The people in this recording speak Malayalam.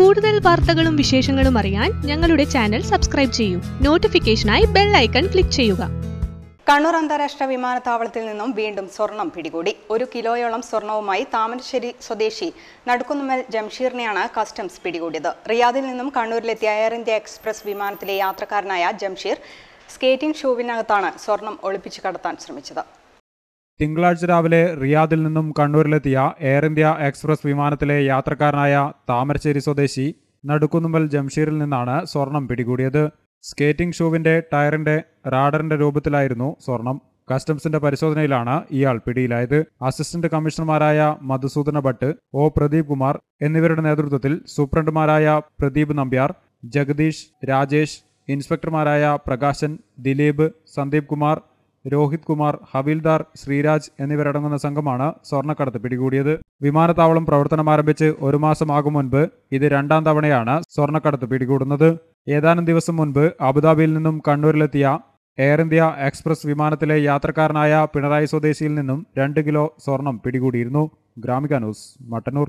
കൂടുതൽ വാർത്തകളും വിശേഷങ്ങളും അറിയാൻ ഞങ്ങളുടെ ചാനൽ സബ്സ്ക്രൈബ് ചെയ്യൂ. നോട്ടിഫിക്കേഷനായി ബെൽ ഐക്കൺ ക്ലിക്ക് ചെയ്യുക. കണ്ണൂർ അന്താരാഷ്ട്ര വിമാനത്താവളത്തിൽ നിന്നും വീണ്ടും സ്വർണം പിടികൂടി. ഒരു കിലോയോളം സ്വർണവുമായി താമരശ്ശേരി സ്വദേശി നടുക്കുന്നുമൽ ജംഷീറിനെയാണ് കസ്റ്റംസ് പിടികൂടിയത്. റിയാദിൽ നിന്നും കണ്ണൂരിലെത്തിയ എയർ ഇന്ത്യ എക്സ്പ്രസ് വിമാനത്തിലെ യാത്രക്കാരനായ ജംഷീർ സ്കേറ്റിംഗ് ഷൂവിനകത്താണ് സ്വർണം ഒളിപ്പിച്ചു കടത്താൻ ശ്രമിച്ചത്. തിങ്കളാഴ്ച രാവിലെ റിയാദിൽ നിന്നും കണ്ണൂരിലെത്തിയ എയർ ഇന്ത്യ എക്സ്പ്രസ് വിമാനത്തിലെ യാത്രക്കാരനായ താമരശ്ശേരി സ്വദേശി നടുക്കുന്നുമ്പൽ ജംഷീറിൽ നിന്നാണ് സ്വർണം പിടികൂടിയത്. സ്കേറ്റിംഗ് ഷൂവിന്റെ ടയറിന്റെ റാഡറിന്റെ രൂപത്തിലായിരുന്നു സ്വർണം. കസ്റ്റംസിന്റെ പരിശോധനയിലാണ് ഇയാൾ പിടിയിലായത്. അസിസ്റ്റന്റ് കമ്മീഷണർമാരായ മധുസൂദന ഭട്ട് ഒ പ്രദീപ് കുമാർ എന്നിവരുടെ നേതൃത്വത്തിൽ സൂപ്രണ്ടുമാരായ പ്രദീപ് നമ്പ്യാർ ജഗദീഷ് രാജേഷ് ഇൻസ്പെക്ടർമാരായ പ്രകാശൻ ദിലീപ് സന്ദീപ് കുമാർ രോഹിത് കുമാർ ഹവിൽദാർ ശ്രീരാജ് എന്നിവരടങ്ങുന്ന സംഘമാണ് സ്വർണക്കടത്ത് പിടികൂടിയത്. വിമാനത്താവളം പ്രവർത്തനം ആരംഭിച്ച് ഒരു മാസമാകും മുൻപ് ഇത് രണ്ടാം തവണയാണ് സ്വർണക്കടത്ത് പിടികൂടുന്നത്. ഏതാനും ദിവസം മുൻപ് അബുദാബിയിൽ നിന്നും കണ്ണൂരിലെത്തിയ എയർ ഇന്ത്യ എക്സ്പ്രസ് വിമാനത്തിലെ യാത്രക്കാരനായ പിണറായി സ്വദേശിയിൽ നിന്നും രണ്ട് കിലോ സ്വർണം പിടികൂടിയിരുന്നു. ഗ്രാമിക ന്യൂസ് മട്ടന്നൂർ.